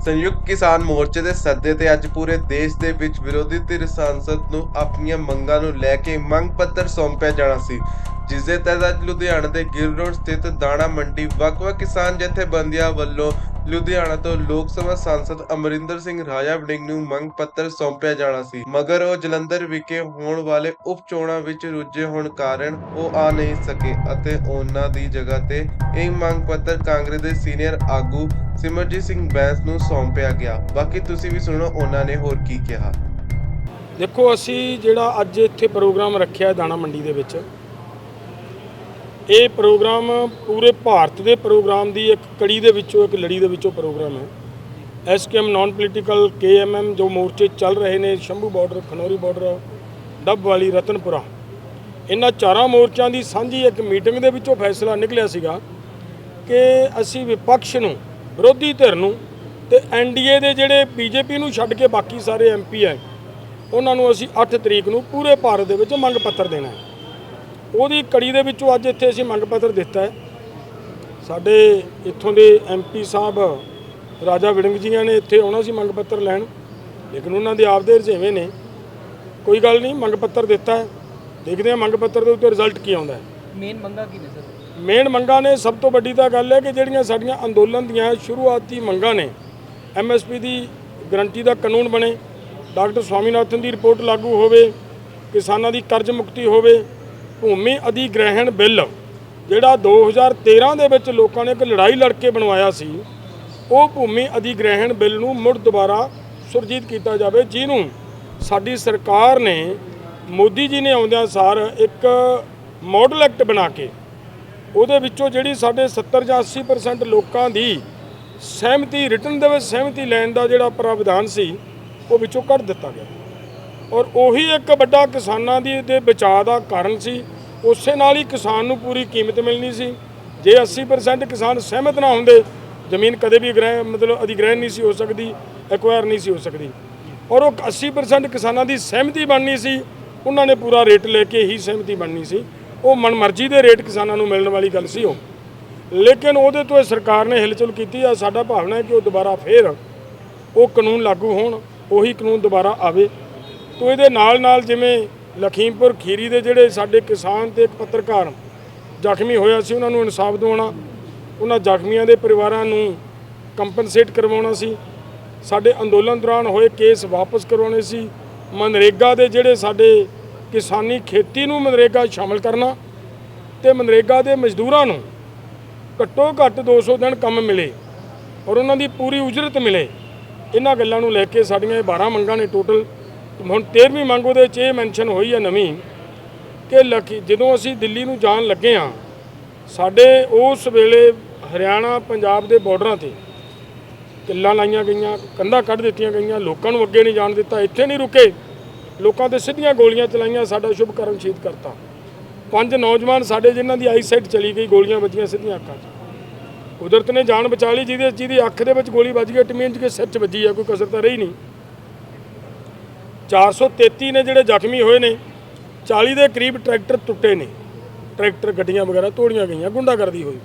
ਸੰਯੁਕਤ ਕਿਸਾਨ ਮੋਰਚੇ ਦੇ ਸੱਦੇ ਤੇ ਅੱਜ ਪੂਰੇ ਦੇਸ਼ ਦੇ ਵਿੱਚ ਵਿਰੋਧੀ ਧਿਰ ਸੰਸਦ ਨੂੰ ਆਪਣੀਆਂ ਮੰਗਾਂ ਨੂੰ ਲੈ ਕੇ ਮੰਗ ਪੱਤਰ ਸੌਂਪਿਆ ਜਾਣਾ ਸੀ ਜਿਸ ਦੇ ਤਹਿਤ ਅੱਜ ਲੁਧਿਆਣਾ ਦੇ ਗਿੱਲ ਰੋਡ ਸਥਿਤ ਦਾਣਾ ਮੰਡੀ ਵੱਖ-ਵੱਖ ਕਿਸਾਨ ਜਥੇਬੰਦੀਆਂ ਵੱਲੋਂ ਲੁਧਿਆਣਾ ਤੋਂ ਲੋਕ ਸਭਾ ਸਾਂਸਦ ਅਮਰਿੰਦਰ ਸਿੰਘ ਰਾਜਾ ਵੜਿੰਗ ਨੂੰ ਮੰਗ ਪੱਤਰ ਸੌਂਪਿਆ ਜਾਣਾ ਸੀ। ਮਗਰ ਉਹ ਜਲੰਧਰ ਵਿਖੇ ਹੋਣ ਵਾਲੇ ਉਪ ਚੋਣਾਂ ਵਿੱਚ ਰੁੱਝੇ ਹੋਣ ਕਾਰਨ ਉਹ ਆ ਨਹੀਂ ਸਕੇ ਅਤੇ ਉਹਨਾਂ ਦੀ ਜਗ੍ਹਾ ਤੇ ਇਹ ਮੰਗ ਪੱਤਰ ਕਾਂਗਰਸ ਦੇ ਸੀਨੀਅਰ ਆਗੂ ਸਿਮਰਜੀਤ ਸਿੰਘ ਬੈਂਸ ਨੂੰ ਸੌਂਪਿਆ ਗਿਆ। ਬਾਕੀ ਤੁਸੀਂ ਵੀ ਸੁਣੋ, ਉਹਨਾਂ ਨੇ ਹੋਰ ਕੀ ਕਿਹਾ। ਦੇਖੋ, ਅਸੀਂ ਜਿਹੜਾ ਅੱਜ ਇੱਥੇ ਪ੍ਰੋਗਰਾਮ ਰੱਖਿਆ ਦਾਣਾ ਮੰਡੀ ਦੇ ਵਿੱਚ ਇਹ ਪ੍ਰੋਗਰਾਮ ਪੂਰੇ ਭਾਰਤ ਦੇ ਪ੍ਰੋਗਰਾਮ ਦੀ ਇੱਕ ਕੜੀ ਦੇ ਵਿੱਚੋਂ, ਇੱਕ ਲੜੀ ਦੇ ਵਿੱਚੋਂ ਪ੍ਰੋਗਰਾਮ ਹੈ। ਐਸਕੇਐਮ ਨਾਨ ਪੋਲੀਟੀਕਲ ਕੇਐਮਐਮ ਜੋ ਮੋਰਚੇ ਚੱਲ ਰਹੇ ਨੇ, ਸ਼ੰਭੂ ਬਾਰਡਰ ਖਨੌਰੀ ਬਾਰਡਰ ਡੱਬ ਵਾਲੀ, ਰਤਨਪੁਰਾ। ਇਹਨਾਂ ਚਾਰਾਂ ਮੋਰਚਿਆਂ ਦੀ ਸਾਂਝੀ ਇੱਕ ਮੀਟਿੰਗ ਦੇ ਵਿੱਚੋਂ ਫੈਸਲਾ ਨਿਕਲਿਆ ਸੀਗਾ ਕਿ ਅਸੀਂ ਵਿਪਕਸ਼ ਨੂੰ, ਵਿਰੋਧੀ ਧਿਰ ਨੂੰ ਤੇ ਐਨਡੀਏ ਦੇ ਜਿਹੜੇ ਬੀਜੇਪੀ ਨੂੰ ਛੱਡ ਕੇ ਬਾਕੀ ਸਾਰੇ ਐਮਪੀ ਹੈ ਉਹਨਾਂ ਨੂੰ ਅਸੀਂ 8 ਤਰੀਕ ਨੂੰ ਪੂਰੇ ਭਾਰਤ ਦੇ ਵਿੱਚ ਮੰਗ ਪੱਤਰ ਦੇਣਾ ਹੈ। ਉਹਦੀ ਕੜੀ ਦੇ ਵਿੱਚੋਂ ਅੱਜ ਇੱਥੇ ਅਸੀਂ ਮੰਗ ਪੱਤਰ ਦਿੱਤਾ ਹੈ। ਸਾਡੇ ਇੱਥੋਂ ਦੇ ਐਮਪੀ ਸਾਹਿਬ ਰਾਜਾ ਵਿੜੰਗ ਜੀਆਂ ਨੇ ਇੱਥੇ ਆਉਣਾ ਸੀ ਮੰਗ ਪੱਤਰ ਲੈਣ। ਲੇਕਿਨ ਉਹਨਾਂ ਦੇ ਆਪਦੇ ਰੁਝੇਵੇਂ ਨੇ। ਕੋਈ ਗੱਲ ਨਹੀਂ ਮੰਗ ਪੱਤਰ ਦਿੱਤਾ ਹੈ। ਦੇਖਦੇ ਹਾਂ ਮੰਗ ਪੱਤਰ ਦੇ ਉੱਤੇ ਰਿਜ਼ਲਟ ਕੀ ਆਉਂਦਾ ਹੈ। ਮੇਨ ਮੰਗਾ ਕੀ ਨੇ ਸਰ ਮੇਨ ਮੰਗਾਂ ਨੇ ਸਭ ਤੋਂ ਵੱਡੀ ਤਾਂ ਗੱਲ ਹੈ ਕਿ ਜਿਹੜੀਆਂ ਸਾਡੀਆਂ ਅੰਦੋਲਨ ਦੀਆਂ ਸ਼ੁਰੂਆਤੀ ਮੰਗਾਂ ਨੇ ਐਮਐਸਪੀ ਦੀ ਗਰੰਟੀ ਦਾ ਕਾਨੂੰਨ ਬਣੇ ਡਾਕਟਰ ਸਵਾਮੀਨਾਥਨ ਦੀ ਰਿਪੋਰਟ ਲਾਗੂ ਹੋਵੇ ਕਿਸਾਨਾਂ ਦੀ ਕਰਜ਼ ਮੁਕਤੀ ਹੋਵੇ ਭੂਮੀ ਅਧਿਗ੍ਰਹਿਣ ਬਿੱਲ, ਜਿਹੜਾ 2013 ਦੇ ਵਿੱਚ ਲੋਕਾਂ ਨੇ ਇੱਕ ਲੜਾਈ ਲੜ ਕੇ ਬਣਵਾਇਆ ਸੀ, ਉਹ ਭੂਮੀ ਅਧਿਗ੍ਰਹਿਣ ਬਿੱਲ ਨੂੰ ਮੁੜ ਦੁਬਾਰਾ ਸੁਰਜੀਤ ਕੀਤਾ ਜਾਵੇ, ਜਿਹਨੂੰ ਸਾਡੀ ਸਰਕਾਰ ਨੇ, ਮੋਦੀ ਜੀ ਨੇ ਆਉਂਦਿਆਂ ਸਾਰ ਇੱਕ ਮਾਡਲ ਐਕਟ ਬਣਾ ਕੇ, ਉਹਦੇ ਵਿੱਚੋਂ ਜਿਹੜੀ ਸਾਡੇ 70 ਜਾਂ 80% ਲੋਕਾਂ ਦੀ ਸਹਿਮਤੀ ਰਿਟਨ ਦੇ ਵਿੱਚ ਸਹਿਮਤੀ ਲੈਣ ਦਾ ਜਿਹੜਾ ਪ੍ਰਾਵਧਾਨ ਸੀ, ਉਹ ਵਿੱਚੋਂ ਕੱਢ ਦਿੱਤਾ ਗਿਆ। ਔਰ ਉਹੀ ਇੱਕ ਵੱਡਾ ਕਿਸਾਨਾਂ ਦੀ ਦੇ ਬਚਾਅ ਦਾ ਕਾਰਨ ਸੀ। ਉਸੇ ਨਾਲ ਹੀ ਕਿਸਾਨ ਨੂੰ ਪੂਰੀ ਕੀਮਤ ਮਿਲਣੀ ਸੀ। ਜੇ 80% ਕਿਸਾਨ ਸਹਿਮਤ ਨਾ ਹੁੰਦੇ, ਜ਼ਮੀਨ ਕਦੇ ਵੀ ਗ੍ਰਹਿ, ਮਤਲਬ ਅਧਿਗ੍ਰਹਿਣ ਨਹੀਂ ਸੀ ਹੋ ਸਕਦੀ ਐਕਵਾਇਰ ਨਹੀਂ ਸੀ ਹੋ ਸਕਦੀ। ਔਰ ਉਹ 80% ਕਿਸਾਨਾਂ ਦੀ ਸਹਿਮਤੀ ਬਣਨੀ ਸੀ। ਉਹਨਾਂ ਨੇ ਪੂਰਾ ਰੇਟ ਲੈ ਕੇ ਹੀ ਸਹਿਮਤੀ ਬਣਨੀ ਸੀ। ਉਹ ਮਨਮਰਜ਼ੀ ਦੇ ਰੇਟ ਕਿਸਾਨਾਂ ਨੂੰ ਮਿਲਣ ਵਾਲੀ ਗੱਲ ਸੀ ਉਹ। ਲੇਕਿਨ ਉਹਦੇ ਤੋਂ ਇਹ ਸਰਕਾਰ ਨੇ ਹਿਲਚੁਲ ਕੀਤੀ ਆ। ਸਾਡਾ ਭਾਵਨਾ ਹੈ ਕਿ ਉਹ ਦੁਬਾਰਾ ਫੇਰ ਉਹ ਕਾਨੂੰਨ ਲਾਗੂ ਹੋਣ, ਉਹੀ ਕਾਨੂੰਨ ਦੁਬਾਰਾ ਆਵੇ। ਤੋਂ ਇਹਦੇ ਨਾਲ ਨਾਲ ਜਿਵੇਂ ਲਖੀਮਪੁਰ ਖੀਰੀ ਦੇ ਜਿਹੜੇ ਸਾਡੇ ਕਿਸਾਨ ਤੇ ਇੱਕ ਪੱਤਰਕਾਰ ਜ਼ਖਮੀ ਹੋਇਆ ਸੀ, ਉਹਨਾਂ ਨੂੰ ਇਨਸਾਫ ਦਿਵਾਉਣਾ, ਉਹਨਾਂ ਜ਼ਖਮੀਆਂ ਦੇ ਪਰਿਵਾਰਾਂ ਨੂੰ ਕੰਪਨਸੇਟ ਕਰਵਾਉਣਾ ਸੀ। ਸਾਡੇ ਅੰਦੋਲਨ ਦੌਰਾਨ ਹੋਏ ਕੇਸ ਵਾਪਸ ਕਰਵਾਉਣੇ ਸੀ। ਮਨਰੇਗਾ ਦੇ ਜਿਹੜੇ ਸਾਡੇ ਕਿਸਾਨੀ ਖੇਤੀ ਨੂੰ ਮਨਰੇਗਾ 'ਚ ਸ਼ਾਮਲ ਕਰਨਾ ਤੇ ਮਨਰੇਗਾ ਦੇ ਮਜ਼ਦੂਰਾਂ ਨੂੰ ਘੱਟੋ ਘੱਟ 200 ਦਿਨ ਕੰਮ ਮਿਲੇ ਔਰ ਉਹਨਾਂ ਦੀ ਪੂਰੀ ਉਜਰਤ ਮਿਲੇ। ਇਹਨਾਂ ਗੱਲਾਂ ਨੂੰ ਲੈ ਕੇ ਸਾਡੀਆਂ ਇਹ 12 ਮੰਗਾਂ ਨੇ ਟੋਟਲ ਹੁਣ 13ਵੀਂ ਮੰਗ ਉਹਦੇ 'ਚ ਇਹ ਮੈਂਸ਼ਨ ਹੋਈ ਹੈ ਨਵੀਂ ਕਿ ਲਖੀ, ਜਦੋਂ ਅਸੀਂ ਦਿੱਲੀ ਨੂੰ ਜਾਣ ਲੱਗੇ ਆ ਸਾਡੇ ਉਸ ਵੇਲੇ ਹਰਿਆਣਾ, ਪੰਜਾਬ ਦੇ ਬਾਰਡਰਾਂ ਤੇ ਕਿੱਲਾਂ ਲਾਈਆਂ ਗਈਆਂ, ਕੰਧਾਂ ਕੱਢ ਦਿੱਤੀਆਂ ਗਈਆਂ, ਲੋਕਾਂ ਨੂੰ ਅੱਗੇ ਨਹੀਂ ਜਾਣ ਦਿੱਤਾ, ਇੱਥੇ ਨਹੀਂ ਰੁਕੇ, ਲੋਕਾਂ ਤੇ ਸਿੱਧੀਆਂ ਗੋਲੀਆਂ ਚਲਾਈਆਂ, ਸਾਡਾ ਸ਼ੁਭ ਕਰਮ ਸ਼ਹੀਦ ਕਰਤਾ। ਪੰਜ ਨੌਜਵਾਨ ਸਾਡੇ ਜਿਨ੍ਹਾਂ ਦੀ ਆਈਸਾਈਟ ਚਲੀ ਗਈ, ਗੋਲੀਆਂ ਵੱਜੀਆਂ ਸਿੱਧੀਆਂ ਅੱਖਾਂ 'ਚ। ਕੁਦਰਤ ਨੇ ਜਾਨ ਬਚਾ ਲਈ, ਜਿਹਦੇ, ਜਿਹਦੀ ਅੱਖ ਦੇ ਵਿੱਚ ਗੋਲੀ ਵੱਜ ਗਈ ਟਮੀਨ 'ਚ ਕੇ ਸਿਰ 'ਚ ਵੱਜੀ ਆ, ਕੋਈ ਕਸਰ ਤਾਂ ਰਹੀ ਨਹੀਂ। 433 ਨੇ ਜਿਹੜੇ ਜ਼ਖਮੀ ਹੋਏ ਨੇ 40 ਦੇ ਕਰੀਬ ਟਰੈਕਟਰ ਟੁੱਟੇ ਨੇ। ਟਰੈਕਟਰ, ਗੱਡੀਆਂ ਵਗੈਰਾ ਤੋੜੀਆਂ ਗਈਆਂ, ਗੁੰਡਾਗਰਦੀ ਹੋਈ।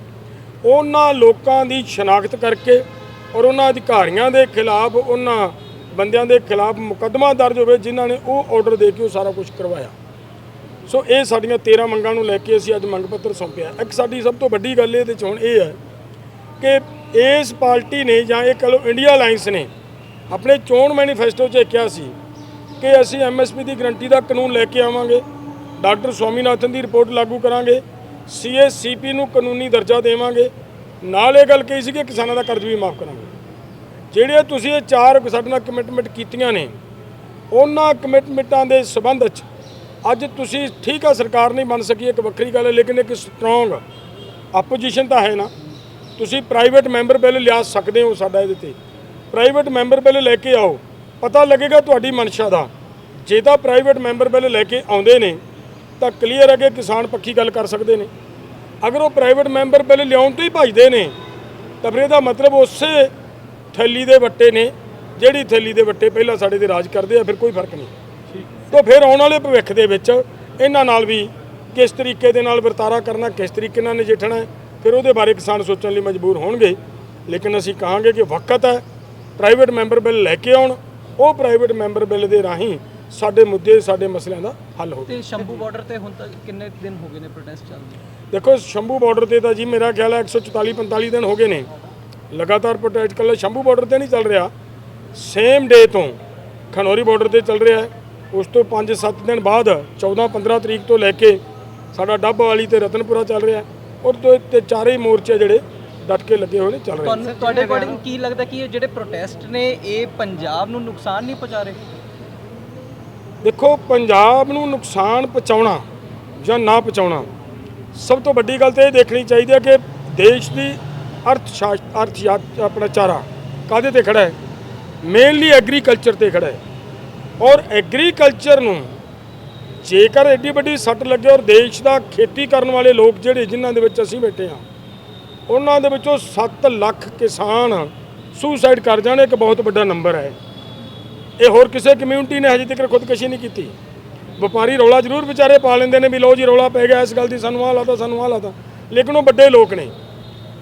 ਉਹਨਾਂ ਲੋਕਾਂ ਦੀ ਸ਼ਨਾਖਤ ਕਰਕੇ ਔਰ ਉਹਨਾਂ ਅਧਿਕਾਰੀਆਂ ਦੇ ਖਿਲਾਫ, ਉਹਨਾਂ ਬੰਦਿਆਂ ਦੇ ਖਿਲਾਫ ਮੁਕੱਦਮਾ ਦਰਜ ਹੋਵੇ, ਜਿਨ੍ਹਾਂ ਨੇ ਉਹ ਆਰਡਰ ਦੇ ਕੇ ਉਹ ਸਾਰਾ ਕੁਝ ਕਰਵਾਇਆ। ਸੋ ਇਹ ਸਾਡੀਆਂ 13 ਮੰਗਾਂ ਨੂੰ ਲੈ ਕੇ ਅਸੀਂ ਅੱਜ ਮੰਗ ਪੱਤਰ ਸੌਂਪਿਆ। ਇੱਕ ਸਾਡੀ ਸਭ ਤੋਂ ਵੱਡੀ ਗੱਲ ਇਹਦੇ ਚ ਹੁਣ ਇਹ ਹੈ ਕਿ ਇਸ ਪਾਰਟੀ ਨੇ ਜਾਂ ਇਹ ਕਹ ਲਓ ਇੰਡੀਆ ਅਲਾਈਅੰਸ ਨੇ ਆਪਣੇ ਚੋਣ ਮੈਨੀਫੈਸਟੋ 'ਚ ਕਿਹਾ ਸੀ ਕਿ ਅਸੀਂ ਐਮਐਸਪੀ ਦੀ ਗਰੰਟੀ ਦਾ ਕਾਨੂੰਨ ਲੈ ਕੇ ਆਵਾਂਗੇ। ਡਾਕਟਰ ਸਵਾਮੀਨਾਥਨ ਦੀ ਰਿਪੋਰਟ ਲਾਗੂ ਕਰਾਂਗੇ। ਸੀਐਸਸੀਪੀ ਨੂੰ ਕਾਨੂੰਨੀ ਦਰਜਾ ਦੇਵਾਂਗੇ। ਨਾਲ ਇਹ ਗੱਲ ਕਹੀ ਸੀ ਕਿ ਕਿਸਾਨਾਂ ਦਾ ਕਰਜ਼ ਵੀ ਮਾਫ ਕਰਾਂਗੇ। ਜਿਹੜੇ ਤੁਸੀਂ ਇਹ ਚਾਰ ਸਾਡੇ ਨਾਲ ਕਮਿਟਮੈਂਟ ਕੀਤੀਆਂ ਨੇ, ਉਹਨਾਂ ਕਮਿਟਮੈਂਟਾਂ ਦੇ ਸਬੰਧ 'ਚ ਅੱਜ ਤੁਸੀਂ ਠੀਕ ਆ, ਸਰਕਾਰ ਨਹੀਂ ਬਣ ਸਕੀ, ਇੱਕ ਵੱਖਰੀ ਗੱਲ ਹੈ, ਲੇਕਿਨ ਇੱਕ ਸਟਰੋਂਗ ਆਪੋਜੀਸ਼ਨ ਤਾਂ ਹੈ ਨਾ। ਤੁਸੀਂ ਪ੍ਰਾਈਵੇਟ ਮੈਂਬਰ ਬਿੱਲ ਲਿਆ ਸਕਦੇ ਹੋ ਸਾਡਾ ਇਹਦੇ ਤੇ। ਪ੍ਰਾਈਵੇਟ ਮੈਂਬਰ ਬਿੱਲ ਲੈ ਕੇ ਆਓ। ਪਤਾ ਲੱਗੇਗਾ ਤੁਹਾਡੀ ਮਨਸ਼ਾ ਦਾ। ਜੇ ਤਾਂ ਪ੍ਰਾਈਵੇਟ ਮੈਂਬਰ ਬਿੱਲ ਲੈ ਕੇ ਆਉਂਦੇ ਨੇ ਤਾਂ ਕਲੀਅਰ ਕਿ ਕਿਸਾਨ ਪੱਖੀ ਗੱਲ ਕਰ ਸਕਦੇ ਨੇ। ਅਗਰ ਉਹ ਪ੍ਰਾਈਵੇਟ ਮੈਂਬਰ ਬਿੱਲ ਲਿਆਉਣ ਤੋਂ ਹੀ ਭਜਦੇ ਨੇ ਤਾਂ ਫਿਰ ਇਹਦਾ ਮਤਲਬ ਉਸੇ ਥੈਲੀ ਦੇ ਵੱਟੇ ਨੇ ਜਿਹੜੀ ਥੈਲੀ ਦੇ ਵੱਟੇ ਪਹਿਲਾਂ ਸਾਡੇ ਤੇ ਰਾਜ ਕਰਦੇ ਆ ਫਿਰ ਕੋਈ ਫ਼ਰਕ ਨਹੀਂ। ਤਾਂ ਫਿਰ ਆਉਣ ਵਾਲੇ ਭਵਿੱਖ ਦੇ ਵਿੱਚ ਇਹਨਾਂ ਨਾਲ ਵੀ ਕਿਸ ਤਰੀਕੇ ਦੇ ਨਾਲ ਵਰਤਾਰਾ ਕਰਨਾ ਕਿਸ ਤਰੀਕੇ ਨਾਲ ਨਜਿੱਠਣਾ ਫਿਰ ਉਹਦੇ ਬਾਰੇ ਕਿਸਾਨ ਸੋਚਣ ਲਈ ਮਜਬੂਰ ਹੋਣਗੇ। ਲੇਕਿਨ ਅਸੀਂ ਕਹਾਂਗੇ ਕਿ ਵਕਤ ਹੈ ਪ੍ਰਾਈਵੇਟ ਮੈਂਬਰ ਬਿੱਲ ਲੈ ਕੇ ਆਉਣ ਉਹ ਪ੍ਰਾਈਵੇਟ ਮੈਂਬਰ ਬਿੱਲ ਦੇ ਰਾਹੀਂ ਸਾਡੇ ਮੁੱਦੇ ਸਾਡੇ ਮਸਲਿਆਂ ਦਾ ਹੱਲ ਹੋਵੇ ਤੇ ਸ਼ੰਭੂ ਬਾਰਡਰ ਤੇ ਹੁਣ ਤੱਕ ਕਿੰਨੇ ਦਿਨ ਹੋ ਗਏ ਨੇ ਪ੍ਰੋਟੈਸਟ ਚੱਲਦੇ ਦੇਖੋ ਸ਼ੰਭੂ ਬਾਰਡਰ ਤੇ ਤਾਂ ਜੀ ਮੇਰਾ ਖਿਆਲ ਹੈ 144 45 ਦਿਨ ਹੋ ਗਏ ਨੇ। ਲਗਾਤਾਰ ਪ੍ਰੋਟੈਸਟ ਕੱਲ੍ਹ ਸ਼ੰਭੂ ਬਾਰਡਰ ਤੇ ਨਹੀਂ ਚੱਲ ਰਿਹਾ। ਸੇਮ ਡੇ ਤੋਂ ਖਨੌਰੀ ਬਾਰਡਰ ਤੇ ਚੱਲ ਰਿਹਾ ਹੈ। ਉਸ ਤੋਂ 5-7 ਦਿਨ ਬਾਅਦ 14-15 ਤਰੀਕ ਤੋਂ ਲੈ ਕੇ ਸਾਡਾ ਡੱਬ ਵਾਲੀ ਤੇ ਰਤਨਪੁਰਾ ਚੱਲ ਰਿਹਾ ਔਰ ਤੇ ਚਾਰੇ ਮੋਰਚੇ ਜਿਹੜੇ ਡਟ ਕੇ ਲੱਗੇ ਹੋਏ ਨੇ ਚੱਲ ਰਹੇ ਨੇ। ਤੁਹਾਨੂੰ ਤੁਹਾਡੇ ਅਕੋਰਡਿੰਗ ਕੀ ਲੱਗਦਾ ਕਿ ਇਹ ਜਿਹੜੇ ਪ੍ਰੋਟੈਸਟ ਨੇ ਇਹ ਪੰਜਾਬ ਨੂੰ ਨੁਕਸਾਨ ਨਹੀਂ ਪਹੁੰਚਾ ਰਹੇ? ਦੇਖੋ ਪੰਜਾਬ ਨੂੰ ਨੁਕਸਾਨ ਪਹੁੰਚਾਉਣਾ ਜਾਂ ਨਾ ਪਹੁੰਚਾਉਣਾ ਸਭ ਤੋਂ ਵੱਡੀ ਗੱਲ ਤਾਂ ਇਹ ਦੇਖਣੀ ਚਾਹੀਦੀ ਹੈ ਕਿ ਦੇਸ਼ ਦੀ ਅਰਥ ਅਰਥ ਆਪਣਾ ਚਾਰਾ ਕਾਦੇ ਤੇ ਖੜਾ ਹੈ? ਮੇਨਲੀ ਐਗਰੀਕਲਚਰ ਤੇ ਖੜਾ ਹੈ। ਔਰ ਐਗਰੀਕਲਚਰ ਨੂੰ ਜੇਕਰ ਐਡੀ ਵੱਡੀ ਸੱਟ ਲੱਗੇ ਔਰ ਦੇਸ਼ ਦਾ ਖੇਤੀ ਕਰਨ ਵਾਲੇ ਲੋਕ ਜਿਹੜੇ ਜਿਨ੍ਹਾਂ ਦੇ ਵਿੱਚ ਅਸੀਂ ਬੈਠੇ ਹਾਂ ਉਹਨਾਂ ਦੇ ਵਿੱਚੋਂ 7 ਲੱਖ ਕਿਸਾਨ ਸੁਸਾਈਡ ਕਰ ਜਾਣ, ਇੱਕ ਬਹੁਤ ਵੱਡਾ ਨੰਬਰ ਹੈ। ਇਹ ਹੋਰ ਕਿਸੇ ਕਮਿਊਨਿਟੀ ਨੇ ਹਜੇ ਤੱਕ ਖੁਦਕੁਸ਼ੀ ਨਹੀਂ ਕੀਤੀ। ਵਪਾਰੀ ਰੌਲਾ ਜ਼ਰੂਰ ਵਿਚਾਰੇ ਪਾ ਲੈਂਦੇ ਨੇ ਵੀ ਲੋ ਜੀ, ਰੌਲਾ ਪੈ ਗਿਆ ਇਸ ਗੱਲ ਦੀ, ਸਾਨੂੰ ਆਹ ਲਾਤਾ, ਸਾਨੂੰ ਆਹ ਲਾਤਾ। ਲੇਕਿਨ ਉਹ ਵੱਡੇ ਲੋਕ ਨੇ।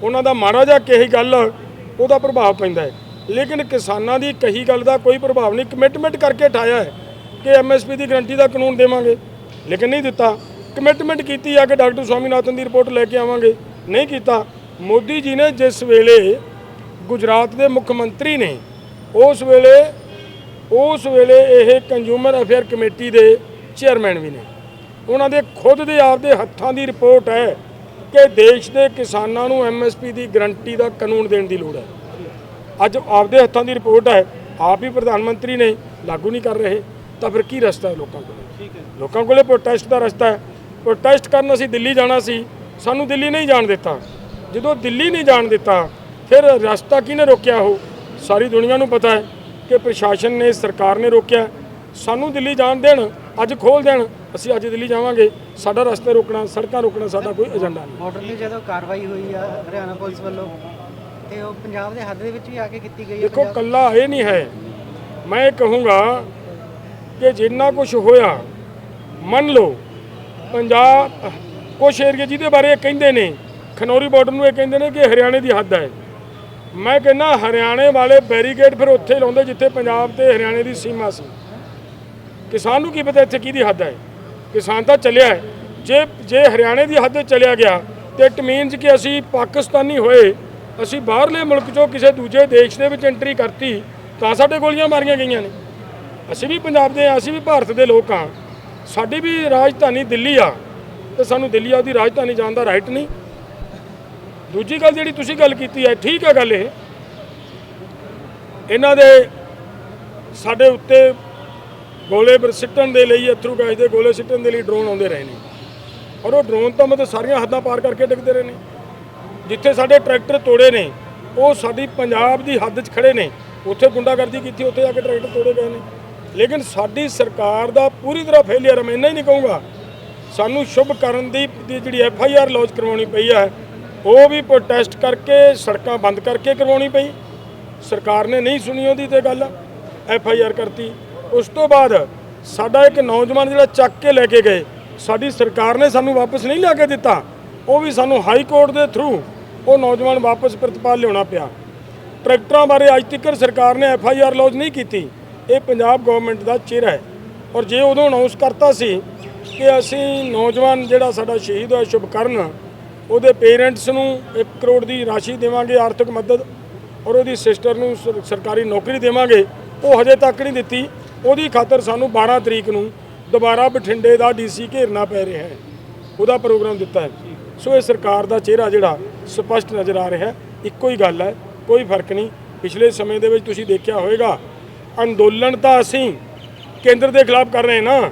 ਉਹਨਾਂ ਦਾ ਮਾੜਾ ਜਿਹਾ ਕਹੀ ਗੱਲ, ਉਹਦਾ ਪ੍ਰਭਾਵ ਪੈਂਦਾ ਹੈ। ਲੇਕਿਨ ਕਿਸਾਨਾਂ ਦੀ ਕਹੀ ਗੱਲ ਦਾ ਕੋਈ ਪ੍ਰਭਾਵ ਨਹੀਂ। ਕਮਿਟਮੈਂਟ ਕਰਕੇ ਠਾਇਆ ਹੈ ਕਿ ਐਮਐਸਪੀ ਦੀ ਗਰੰਟੀ ਦਾ ਕਾਨੂੰਨ ਦੇਵਾਂਗੇ। ਲੇਕਿਨ ਨਹੀਂ ਦਿੱਤਾ। ਕਮਿਟਮੈਂਟ ਕੀਤੀ ਆ ਕਿ ਡਾਕਟਰ ਸਵਾਮੀਨਾਥਨ ਦੀ ਰਿਪੋਰਟ ਲੈ ਕੇ ਆਵਾਂਗੇ। ਨਹੀਂ ਕੀਤਾ। ਮੋਦੀ ਜੀ ਨੇ ਜਿਸ ਵੇਲੇ ਗੁਜਰਾਤ ਦੇ ਮੁੱਖ ਮੰਤਰੀ ਨੇ ਉਸ ਵੇਲੇ ਉਸ ਵੇਲੇ ਇਹ ਕੰਜ਼ਿਊਮਰ ਅਫੇਅਰ ਕਮੇਟੀ ਦੇ ਚੇਅਰਮੈਨ ਵੀ ਨੇ। ਉਹਨਾਂ ਦੇ ਖੁਦ ਦੇ ਆਪਦੇ ਹੱਥਾਂ ਦੀ ਰਿਪੋਰਟ ਹੈ ਕਿ ਦੇਸ਼ ਦੇ ਕਿਸਾਨਾਂ ਨੂੰ ਐਮਐਸਪੀ ਦੀ ਗਰੰਟੀ ਦਾ ਕਾਨੂੰਨ ਦੇਣ ਦੀ ਲੋੜ ਹੈ। ਅੱਜ ਆਪਦੇ ਹੱਥਾਂ ਦੀ ਰਿਪੋਰਟ ਹੈ ਆਪ ਹੀ ਪ੍ਰਧਾਨ ਮੰਤਰੀ ਨੇ ਲਾਗੂ ਨਹੀਂ ਕਰ ਰਹੇ ਤਾਂ ਫਿਰ ਕੀ ਰਸਤਾ ਹੈ ਲੋਕਾਂ ਕੋਲ? ਠੀਕ ਹੈ ਲੋਕਾਂ ਕੋਲੇ ਪ੍ਰੋਟੈਸਟ ਦਾ ਰਸਤਾ ਹੈ। ਪ੍ਰੋਟੈਸਟ ਕਰਨ ਅਸੀਂ ਦਿੱਲੀ ਜਾਣਾ ਸੀ ਸਾਨੂੰ ਦਿੱਲੀ ਨਹੀਂ ਜਾਣ ਦਿੱਤਾ। ਜਦੋਂ ਦਿੱਲੀ ਨਹੀਂ ਜਾਣ ਦਿੱਤਾ ਫਿਰ ਰਸਤਾ ਕਿਹਨੇ ਰੋਕਿਆ ਉਹ? ਸਾਰੀ ਦੁਨੀਆ ਨੂੰ ਪਤਾ ਹੈ ਕਿ ਪ੍ਰਸ਼ਾਸਨ ਨੇ ਸਰਕਾਰ ਨੇ ਰੋਕਿਆ। ਸਾਨੂੰ ਦਿੱਲੀ ਜਾਣ ਦੇਣ ਅੱਜ ਖੋਲ ਦੇਣ ਅਸੀਂ ਅੱਜ ਦਿੱਲੀ ਜਾਵਾਂਗੇ। ਸਾਡਾ ਰਸਤੇ ਰੋਕਣਾ ਸੜਕਾਂ ਰੋਕਣਾ ਸਾਡਾ ਕੋਈ ਏਜੰਡਾ ਨਹੀਂ। ਬਾਰਡਰ ਤੇ ਜਦੋਂ ਕਾਰਵਾਈ ਹੋਈ ਆ ਹਰਿਆਣਾ ਪੁਲਿਸ ਵੱਲੋਂ ਤੇ ਉਹ ਪੰਜਾਬ ਦੇ ਹੱਦ ਦੇ ਵਿੱਚ ਵੀ ਆ ਕੇ ਕੀਤੀ ਗਈ ਹੈ ਦੇਖੋ ਕੱਲਾ ਇਹ ਨਹੀਂ ਹੈ। ਮੈਂ ਇਹ ਕਹੂੰਗਾ ਕਿ ਜਿੰਨਾ ਕੁਝ ਹੋਇਆ ਮੰਨ ਲਓ ਪੰਜਾਬ ਕੁਛ ਏਰੀਆ ਜਿਹਦੇ ਬਾਰੇ ਕਹਿੰਦੇ ਨੇ ਖਨੌਰੀ ਬਾਰਡਰ ਨੂੰ ਇਹ ਕਹਿੰਦੇ ਨੇ ਕਿ ਹਰਿਆਣੇ ਦੀ ਹੱਦ ਹੈ ਮੈਂ ਕਹਿੰਦਾ ਹਰਿਆਣੇ ਵਾਲੇ ਬੈਰੀਕੇਡ ਫਿਰ ਉੱਥੇ ਲਾਉਂਦੇ ਜਿੱਥੇ ਪੰਜਾਬ ਤੇ ਹਰਿਆਣੇ ਦੀ ਸੀਮਾ ਸੀ। ਕਿਸਾਨ ਨੂੰ ਕੀ ਪਤਾ ਇੱਥੇ ਕਿਹਦੀ ਹੱਦ ਹੈ ਕਿਸਾਨ ਤਾਂ ਚੱਲਿਆ ਹੈ। ਜੇ ਜੇ ਹਰਿਆਣੇ ਦੀ ਹੱਦ ਤੇ ਚਲਿਆ ਗਿਆ ਤੇ ਇਟ ਮੀਨਸ ਕਿ ਅਸੀਂ ਪਾਕਿਸਤਾਨੀ ਹੋਏ, ਅਸੀਂ ਬਾਹਰਲੇ ਮੁਲਕ ਚੋਂ ਕਿਸੇ ਦੂਜੇ ਦੇਸ਼ ਦੇ ਵਿੱਚ ਐਂਟਰੀ ਕਰਤੀ, ਤਾਂ ਸਾਡੇ ਗੋਲੀਆਂ ਮਾਰੀਆਂ ਗਈਆਂ ਨੇ। ਅਸੀਂ ਵੀ ਪੰਜਾਬ ਦੇ ਹਾਂ, ਅਸੀਂ ਵੀ ਭਾਰਤ ਦੇ ਲੋਕ ਹਾਂ। ਸਾਡੀ ਵੀ ਰਾਜਧਾਨੀ ਦਿੱਲੀ ਆ। ਤੇ ਸਾਨੂੰ ਦਿੱਲੀ ਆ ਦੀ ਰਾਜਧਾਨੀ ਜਾਣ ਦਾ ਰਾਈਟ ਨਹੀਂ। ਦੂਜੀ ਗੱਲ ਜਿਹੜੀ ਤੁਸੀਂ ਗੱਲ ਕੀਤੀ ਹੈ, ਠੀਕ ਹੈ ਗੱਲ ਇਹ। ਇਹਨਾਂ ਦੇ ਸਾਡੇ ਉੱਤੇ ਗੋਲੇ ਸਿੱਟਣ ਦੇ ਲਈ, ਅਥਰੂ ਗੈਸ ਦੇ ਗੋਲੇ ਸਿੱਟਣ ਦੇ ਲਈ ਡਰੋਨ ਆਉਂਦੇ ਰਹੇ ਨੇ। ਔਰ ਉਹ ਡਰੋਨ ਤਾਂ ਮਤਲਬ ਸਾਰੀਆਂ ਹੱਦਾਂ ਪਾਰ ਕਰਕੇ ਡਿੱਗਦੇ ਰਹੇ ਨੇ। ਜਿੱਥੇ ਸਾਡੇ ਟਰੈਕਟਰ ਤੋੜੇ ਨੇ, ਉਹ ਸਾਡੀ ਪੰਜਾਬ ਦੀ ਹੱਦ 'ਚ ਖੜੇ ਨੇ। ਉੱਥੇ ਗੁੰਡਾਗਰਦੀ ਕੀਤੀ, ਉੱਥੇ ਜਾ ਕੇ ਟਰੈਕਟਰ ਤੋੜੇ ਗਏ ਨੇ। ਲੇਕਿਨ ਸਾਡੀ ਸਰਕਾਰ ਦਾ ਪੂਰੀ ਤਰ੍ਹਾਂ ਫੇਲਿਅਰ ਮੈਂ ਇੰਨਾ ਹੀ ਨਹੀਂ ਕਹੂੰਗਾ। ਸਾਨੂੰ ਸ਼ੁਭ ਕਰਨ ਦੀ ਦੀ ਜਿਹੜੀ ਐਫ ਆਈ ਆਰ ਲੌਂਚ ਕਰਵਾਉਣੀ ਪਈ ਹੈ ਉਹ ਵੀ ਪ੍ਰੋਟੈਸਟ ਕਰਕੇ ਸੜਕਾਂ ਬੰਦ ਕਰਕੇ ਕਰਵਾਉਣੀ ਪਈ। ਸਰਕਾਰ ਨੇ ਨਹੀਂ ਸੁਣੀ ਉਹਦੀ ਤੇ ਗੱਲ ਐਫ ਆਈ ਆਰ ਕਰਤੀ। ਉਸ ਤੋਂ ਬਾਅਦ ਸਾਡਾ ਇੱਕ ਨੌਜਵਾਨ ਜਿਹੜਾ ਚੱਕ ਕੇ ਲੈ ਕੇ ਗਏ, ਸਾਡੀ ਸਰਕਾਰ ਨੇ ਸਾਨੂੰ ਵਾਪਸ ਨਹੀਂ ਲਿਆ ਕੇ ਦਿੱਤਾ। ਉਹ ਵੀ ਸਾਨੂੰ ਹਾਈ ਕੋਰਟ ਦੇ ਥਰੂ ਉਹ ਨੌਜਵਾਨ ਵਾਪਸ ਪ੍ਰਤਪਾਲ ਲਿਆਉਣਾ ਪਿਆ। ਟਰੈਕਟਰਾਂ ਬਾਰੇ ਅੱਜ ਤੱਕ ਸਰਕਾਰ ਨੇ ਐਫ ਆਈ ਆਰ ਲੌਂਚ ਨਹੀਂ ਕੀਤੀ। ਇਹ ਪੰਜਾਬ ਗਵਰਨਮੈਂਟ ਦਾ ਚਿਹਰਾ ਹੈ। ਔਰ ਜੇ ਉਦੋਂ ਅਨਾਉਂਸ ਕਰਤਾ ਸੀ ਕਿ ਅਸੀਂ ਨੌਜਵਾਨ ਜਿਹੜਾ ਸਾਡਾ ਸ਼ਹੀਦ ਹੋਇਆ ਸ਼ੁਭਕਰਨ ਉਹਦੇ ਪੇਰੈਂਟਸ ਨੂੰ 1 ਕਰੋੜ ਦੀ ਰਾਸ਼ੀ ਦੇਵਾਂਗੇ, ਆਰਥਿਕ ਮਦਦ, ਔਰ ਉਹਦੀ ਸਿਸਟਰ ਨੂੰ ਸਰ- ਸਰਕਾਰੀ ਨੌਕਰੀ ਦੇਵਾਂਗੇ। ਉਹ ਹਜੇ ਤੱਕ ਨਹੀਂ ਦਿੱਤੀ। ਉਹਦੀ ਖਾਤਰ ਸਾਨੂੰ 12 ਤਰੀਕ ਨੂੰ ਦੁਬਾਰਾ ਬਠਿੰਡੇ ਦਾ ਡੀਸੀ ਘੇਰਨਾ ਪੈ ਰਿਹਾ ਹੈ। ਉਹਦਾ ਪ੍ਰੋਗਰਾਮ ਦਿੱਤਾ ਹੈ। ਸੋ ਇਹ ਸਰਕਾਰ ਦਾ ਚਿਹਰਾ ਜਿਹੜਾ ਸਪਸ਼ਟ ਨਜ਼ਰ ਆ ਰਿਹਾ ਇੱਕੋ ਹੀ ਗੱਲ ਹੈ। ਕੋਈ ਫ਼ਰਕ ਨਹੀਂ। ਪਿਛਲੇ ਸਮੇਂ ਦੇ ਵਿੱਚ ਤੁਸੀਂ ਦੇਖਿਆ ਹੋਵੇਗਾ, ਅੰਦੋਲਨ ਤਾਂ ਅਸੀਂ ਕੇਂਦਰ ਦੇ ਖਿਲਾਫ ਕਰ ਰਹੇ ਨਾ।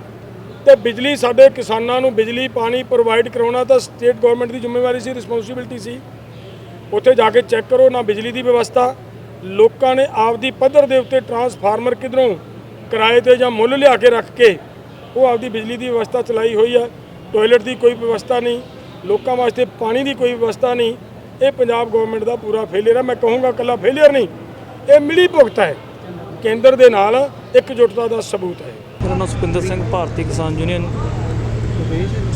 ਤੇ ਬਿਜਲੀ, ਸਾਡੇ ਕਿਸਾਨਾਂ ਨੂੰ ਬਿਜਲੀ, ਪਾਣੀ ਪ੍ਰੋਵਾਈਡ ਕਰਾਉਣਾ ਤਾਂ ਸਟੇਟ ਗਵਰਨਮੈਂਟ ਦੀ ਜ਼ਿੰਮੇਵਾਰੀ ਸੀ ਰਿਸਪੌਂਸਿਬਿਲਟੀ ਸੀ। ਉੱਥੇ ਜਾ ਕੇ ਚੈੱਕ ਕਰੋ, ਨਾ ਬਿਜਲੀ ਦੀ ਵਿਵਸਥਾ। ਲੋਕਾਂ ਨੇ ਆਪਦੀ ਪੱਧਰ ਦੇ ਉੱਤੇ ਟਰਾਂਸਫਾਰਮਰ ਕਿਧਰੋਂ ਕਿਰਾਏ ਤੇ ਜਾਂ ਮੁੱਲ ਲਿਆ ਕੇ ਰੱਖ ਕੇ ਉਹ ਆਪਦੀ ਬਿਜਲੀ ਦੀ ਵਿਵਸਥਾ ਚਲਾਈ ਹੋਈ ਹੈ ਟਾਇਲਟ ਦੀ ਕੋਈ ਵਿਵਸਥਾ ਨਹੀਂ, ਲੋਕਾਂ ਵਾਸਤੇ ਪਾਣੀ ਦੀ ਕੋਈ ਵਿਵਸਥਾ ਨਹੀਂ। ਇਹ ਪੰਜਾਬ ਗਵਰਨਮੈਂਟ ਦਾ ਪੂਰਾ ਫੇਲਿਅਰ ਹੈ ਮੈਂ ਕਹੂੰਗਾ ਕੱਲਾ ਫੇਲਿਅਰ ਨਹੀਂ, ਇਹ ਮਿਲੀ ਭੁਗਤ ਹੈ। ਕੇਂਦਰ ਦੇ ਨਾਲ ਇਕਜੁੱਟਤਾ ਦਾ ਸਬੂਤ ਹੈ। ਮੇਰਾ ਨਾਮ ਸੁਪਿੰਦਰ ਸਿੰਘ ਭਾਰਤੀ ਕਿਸਾਨ ਯੂਨੀਅਨ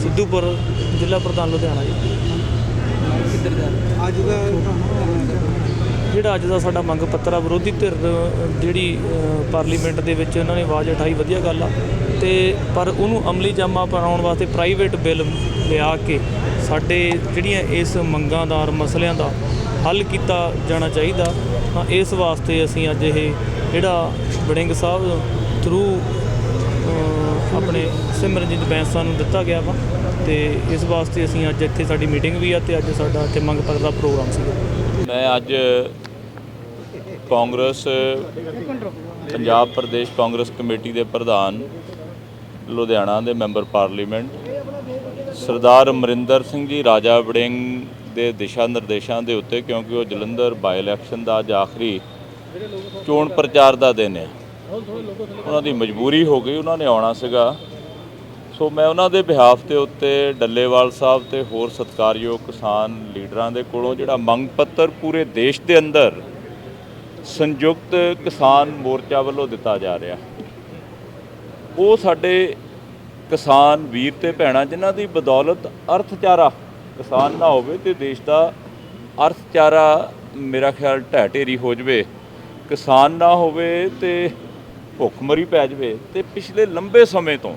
ਸਿੱਧੂਪੁਰ ਜ਼ਿਲ੍ਹਾ ਪ੍ਰਧਾਨ ਲੁਧਿਆਣਾ ਜੀ। ਕਿੱਧਰ ਜਾ ਰਹੇ ਅੱਜ ਦਾ ਜਿਹੜਾ ਅੱਜ ਦਾ ਸਾਡਾ ਮੰਗ ਪੱਤਰ ਆ ਵਿਰੋਧੀ ਧਿਰ ਜਿਹੜੀ ਪਾਰਲੀਮੈਂਟ ਦੇ ਵਿੱਚ ਉਹਨਾਂ ਨੇ ਆਵਾਜ਼ ਉਠਾਈ ਵਧੀਆ ਗੱਲ ਆ। ਤੇ ਪਰ ਉਹਨੂੰ ਅਮਲੀ ਜਾਮਾ ਬਣਾਉਣ ਵਾਸਤੇ ਪ੍ਰਾਈਵੇਟ ਬਿੱਲ ਲਿਆ ਕੇ ਸਾਡੇ ਜਿਹੜੀਆਂ ਇਸ ਮੰਗਾਂ ਦਾ ਔਰ ਮਸਲਿਆਂ ਦਾ ਹੱਲ ਕੀਤਾ ਜਾਣਾ ਚਾਹੀਦਾ। ਤਾਂ ਇਸ ਵਾਸਤੇ ਅਸੀਂ ਅੱਜ ਇਹ ਜਿਹੜਾ ਵੜਿੰਗ ਸਾਹਿਬ ਥਰੂ ਆਪਣੇ ਸਿਮਰਨਜੀਤ ਬੈਂਸਾ ਨੂੰ ਦਿੱਤਾ ਗਿਆ ਵਾ ਤੇ ਇਸ ਵਾਸਤੇ ਅਸੀਂ ਅੱਜ ਇੱਥੇ ਸਾਡੀ ਮੀਟਿੰਗ ਵੀ ਆ ਤੇ ਅੱਜ ਸਾਡਾ ਇੱਥੇ ਮੰਗ ਪੱਤਰ ਦਾ ਪ੍ਰੋਗਰਾਮ ਸੀ। ਮੈਂ ਅੱਜ Congress, Punjab Pradesh Congress committee ਦੇ ਪ੍ਰਧਾਨ, ਲੁਧਿਆਣਾ ਦੇ ਮੈਂਬਰ ਪਾਰਲੀਮੈਂਟ, ਸਰਦਾਰ ਅਮਰਿੰਦਰ ਸਿੰਘ ਜੀ ਰਾਜਾ ਵੜਿੰਗ ਦੇ ਦਿਸ਼ਾ ਨਿਰਦੇਸ਼ਾਂ ਦੇ ਉੱਤੇ ਕਿਉਂਕਿ ਉਹ ਜਲੰਧਰ ਬਾਈ ਇਲੈਕਸ਼ਨ ਦਾ ਅੱਜ ਆਖਰੀ ਚੋਣ ਪ੍ਰਚਾਰ ਦਾ ਦਿਨ ਹੈ। ਉਹਨਾਂ ਦੀ ਮਜਬੂਰੀ ਹੋ ਗਈ, ਉਹਨਾਂ ਨੇ ਆਉਣਾ ਸੀਗਾ। ਸੋ ਮੈਂ ਉਹਨਾਂ ਦੇ ਬਿਹਾਫ ਦੇ ਉੱਤੇ ਡੱਲੇਵਾਲ ਸਾਹਿਬ ਤੇ ਹੋਰ ਸਤਿਕਾਰਯੋਗ ਕਿਸਾਨ ਲੀਡਰਾਂ ਦੇ ਕੋਲੋਂ ਜਿਹੜਾ ਮੰਗ ਪੱਤਰ ਪੂਰੇ ਦੇਸ਼ ਦੇ ਅੰਦਰ ਸੰਯੁਕਤ ਕਿਸਾਨ ਮੋਰਚਾ ਵੱਲੋਂ ਦਿੱਤਾ ਜਾ ਰਿਹਾ। ਉਹ ਸਾਡੇ ਕਿਸਾਨ ਵੀਰ ਤੇ ਭੈਣਾਂ, ਜਿਨ੍ਹਾਂ ਦੀ ਬਦੌਲਤ ਅਰਥਚਾਰਾ ਕਿਸਾਨ ਨਾ ਹੋਵੇ ਤੇ ਦੇਸ਼ ਦਾ ਅਰਥਚਾਰਾ ਮੇਰਾ ਖਿਆਲ ਢਹਿ ਢੇਰੀ ਹੋ ਜਵੇ। ਕਿਸਾਨ ਨਾ ਹੋਵੇ ਤੇ ਭੁੱਖਮਰੀ ਪੈ ਜਾਵੇ ਤੇ ਪਿਛਲੇ ਲੰਬੇ ਸਮੇਂ ਤੋਂ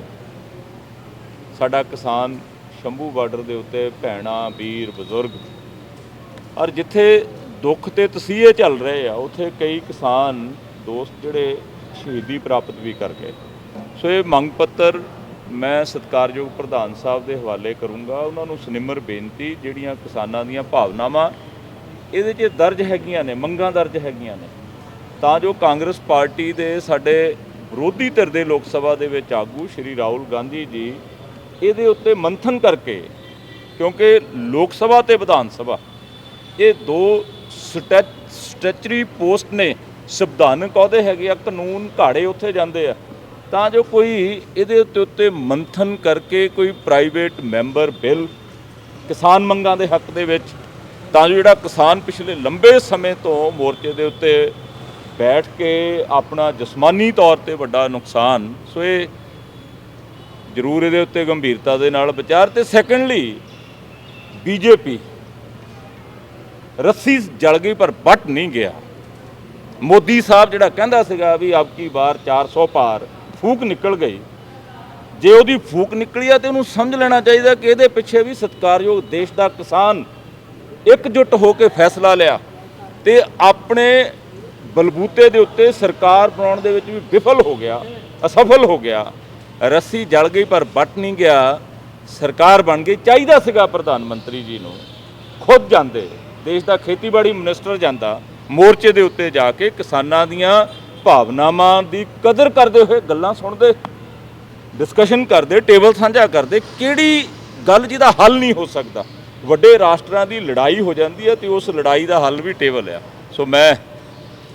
ਸਾਡਾ ਕਿਸਾਨ ਸ਼ੰਭੂ ਬਾਰਡਰ ਦੇ ਉੱਤੇ ਭੈਣਾਂ, ਵੀਰ, ਬਜ਼ੁਰਗ ਔਰ ਜਿੱਥੇ ਦੁੱਖ ਤੇ ਤਸੀਹੇ ਚੱਲ ਰਹੇ ਆ, ਉੱਥੇ ਕਈ ਕਿਸਾਨ ਦੋਸਤ ਜਿਹੜੇ ਸ਼ਹੀਦੀ ਪ੍ਰਾਪਤ ਵੀ ਕਰ ਗਏ। ਸੋ ਇਹ ਮੰਗ ਪੱਤਰ ਮੈਂ ਸਤਿਕਾਰਯੋਗ ਪ੍ਰਧਾਨ ਸਾਹਿਬ ਦੇ ਹਵਾਲੇ ਕਰੂੰਗਾ। ਉਹਨਾਂ ਨੂੰ ਸਨਿਮਰ ਬੇਨਤੀ, ਜਿਹੜੀਆਂ ਕਿਸਾਨਾਂ ਦੀਆਂ ਭਾਵਨਾਵਾਂ, ਇਹਦੇ 'ਚ ਦਰਜ ਹੈਗੀਆਂ ਨੇ, ਮੰਗਾਂ ਦਰਜ ਹੈਗੀਆਂ ਨੇ। ਤਾਂ ਜੋ ਕਾਂਗਰਸ ਪਾਰਟੀ ਦੇ ਸਾਡੇ ਵਿਰੋਧੀ ਧਿਰ ਦੇ ਲੋਕ ਸਭਾ ਦੇ ਵਿੱਚ ਆਗੂ ਸ਼੍ਰੀ ਰਾਹੁਲ ਗਾਂਧੀ ਜੀ ਇਹਦੇ ਉੱਤੇ ਮੰਥਨ ਕਰਕੇ, ਕਿਉਂਕਿ ਲੋਕ ਸਭਾ ਤੇ ਵਿਧਾਨ ਸਭਾ, ਇਹ ਦੋ ਸਟੈਚ ਸਟੈਚਰੀ ਪੋਸਟ ਨੇ, ਸੰਵਿਧਾਨਕ ਅਹੁਦੇ ਹੈਗੇ ਆ, ਕਾਨੂੰਨ ਘਾੜੇ ਉੱਥੇ ਜਾਂਦੇ ਆ। ਤਾਂ ਜੋ ਕੋਈ ਇਹਦੇ ਉੱਤੇ ਉੱਤੇ ਮੰਥਨ ਕਰਕੇ ਕੋਈ ਪ੍ਰਾਈਵੇਟ ਮੈਂਬਰ ਬਿੱਲ ਕਿਸਾਨ ਮੰਗਾਂ ਦੇ ਹੱਕ ਦੇ ਵਿੱਚ, ਤਾਂ ਜੋ ਜਿਹੜਾ ਕਿਸਾਨ ਪਿਛਲੇ ਲੰਬੇ ਸਮੇਂ ਤੋਂ ਮੋਰਚੇ ਦੇ ਉੱਤੇ ਬੈਠ ਕੇ ਆਪਣਾ ਜਿਸਮਾਨੀ ਤੌਰ ਤੇ ਵੱਡਾ ਨੁਕਸਾਨ, ਸੋ ਇਹ ਜ਼ਰੂਰ ਇਹਦੇ ਉੱਤੇ ਗੰਭੀਰਤਾ ਦੇ ਨਾਲ ਵਿਚਾਰ ਤੇ ਸੈਕੰਡਲੀ ਬੀਜੇਪੀ ਰੱਸੀ ਜਲ ਗਈ ਪਰ ਵੱਟ ਨਹੀਂ ਗਿਆ। ਮੋਦੀ ਸਾਹਿਬ ਜਿਹੜਾ ਕਹਿੰਦਾ ਸੀਗਾ ਵੀ ਆਪਕੀ ਕੀ ਵਾਰ 400 ਪਾਰ ਫੂਕ ਨਿਕਲ ਗਈ, ਜੇ ਉਹਦੀ ਫੂਕ ਨਿਕਲੀ ਆ ਤੇ ਉਹਨੂੰ ਸਮਝ ਲੈਣਾ ਚਾਹੀਦਾ ਕਿ ਇਹਦੇ ਪਿੱਛੇ ਵੀ ਸਤਿਕਾਰਯੋਗ ਦੇਸ਼ ਦਾ ਕਿਸਾਨ ਇਕਜੁੱਟ ਹੋ ਕੇ ਫੈਸਲਾ ਲਿਆ ਤੇ ਆਪਣੇ ਬਲਬੂਤੇ ਦੇ ਉੱਤੇ ਸਰਕਾਰ ਬਣਾਉਣ ਦੇ ਵਿੱਚ ਵੀ ਵਿਫਲ ਹੋ ਗਿਆ, ਅਸਫਲ ਹੋ ਗਿਆ। ਰੱਸੀ ਜਲ ਗਈ ਪਰ ਵੱਟ ਨਹੀਂ ਗਿਆ। ਸਰਕਾਰ ਬਣ ਗਈ। ਚਾਹੀਦਾ ਸੀਗਾ ਪ੍ਰਧਾਨ ਮੰਤਰੀ ਜੀ ਨੂੰ। ਖੁਦ ਜਾਂਦੇ। ਦੇਸ਼ ਦਾ ਖੇਤੀਬਾੜੀ ਮਿਨਿਸਟਰ ਜਾਂਦਾ। ਮੋਰਚੇ ਦੇ ਉੱਤੇ ਜਾ ਕੇ ਕਿਸਾਨਾਂ ਦੀਆਂ ਭਾਵਨਾਵਾਂ ਦੀ ਕਦਰ ਕਰਦੇ ਹੋਏ ਗੱਲਾਂ ਸੁਣਦੇ ਡਿਸਕਸ਼ਨ ਕਰਦੇ ਟੇਬਲ ਸਾਂਝਾ ਕਰਦੇ। ਕਿਹੜੀ ਗੱਲ ਜਿਹਦਾ ਹੱਲ ਨਹੀਂ ਹੋ ਸਕਦਾ? ਵੱਡੇ ਰਾਸ਼ਟਰਾਂ ਦੀ ਲੜਾਈ ਹੋ ਜਾਂਦੀ ਹੈ ਤੇ ਉਸ ਲੜਾਈ ਦਾ ਹੱਲ ਵੀ ਟੇਬਲ ਆ। ਸੋ ਮੈਂ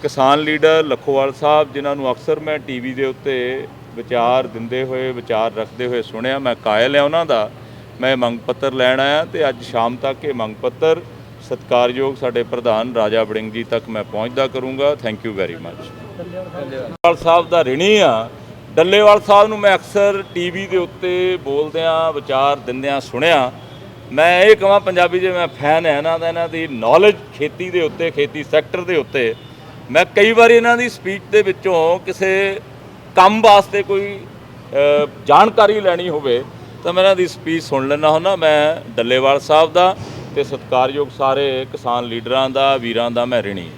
ਕਿਸਾਨ ਲੀਡਰ ਲਖੋਵਾਲ ਸਾਹਿਬ, ਜਿਨ੍ਹਾਂ ਨੂੰ ਅਕਸਰ ਮੈਂ ਟੀਵੀ ਦੇ ਉੱਤੇ ਵਿਚਾਰ ਦਿੰਦੇ ਹੋਏ, ਵਿਚਾਰ ਰੱਖਦੇ ਹੋਏ ਸੁਣਿਆ, ਮੈਂ ਕਾਇਲ ਆ ਉਹਨਾਂ ਦਾ। ਮੈਂ ਮੰਗ ਪੱਤਰ ਲੈਣ ਆਇਆ ਤੇ ਅੱਜ ਸ਼ਾਮ ਤੱਕ ਇਹ ਮੰਗ ਪੱਤਰ ਸਤਿਕਾਰਯੋਗ ਸਾਡੇ ਪ੍ਰਧਾਨ ਰਾਜਾ ਵੜਿੰਗ ਜੀ ਤੱਕ ਮੈਂ ਪਹੁੰਚਦਾ ਕਰੂੰਗਾ। Thank you very much Dallewal Sahib ਦਾ ਰਿਣੀ ਆ ਡੱਲੇਵਾਲ ਸਾਹਿਬ ਨੂੰ ਮੈਂ ਅਕਸਰ ਟੀਵੀ ਦੇ ਉੱਤੇ ਬੋਲਦਿਆਂ, ਵਿਚਾਰ ਦਿੰਦਿਆਂ ਸੁਣਿਆ। ਮੈਂ ਇਹ ਕਹਾਂ ਪੰਜਾਬੀ ਜੇ ਮੈਂ ਫੈਨ ਹੈ ਨਾ ਤਾਂ ਇਹਨਾਂ ਦੀ ਨੌਲੇਜ ਖੇਤੀ ਦੇ ਉੱਤੇ, ਖੇਤੀ ਸੈਕਟਰ ਦੇ ਉੱਤੇ ਮੈਂ ਕਈ ਵਾਰੀ ਇਹਨਾਂ ਦੀ ਸਪੀਚ ਦੇ ਵਿੱਚੋਂ ਕਿਸੇ ਕੰਮ ਵਾਸਤੇ ਕੋਈ ਜਾਣਕਾਰੀ ਲੈਣੀ ਹੋਵੇ, ਤਾਂ ਮੈਂ ਇਹਨਾਂ ਦੀ ਸਪੀਚ ਸੁਣ ਲੈਣਾ ਹੁੰਦਾ। ਮੈਂ ਡੱਲੇਵਾਲ ਸਾਹਿਬ ਦਾ ਤੇ ਸਤਿਕਾਰਯੋਗ ਸਾਰੇ ਕਿਸਾਨ ਲੀਡਰਾਂ ਦਾ, ਵੀਰਾਂ ਦਾ, ਮੈਂ ਰਿਣੀ।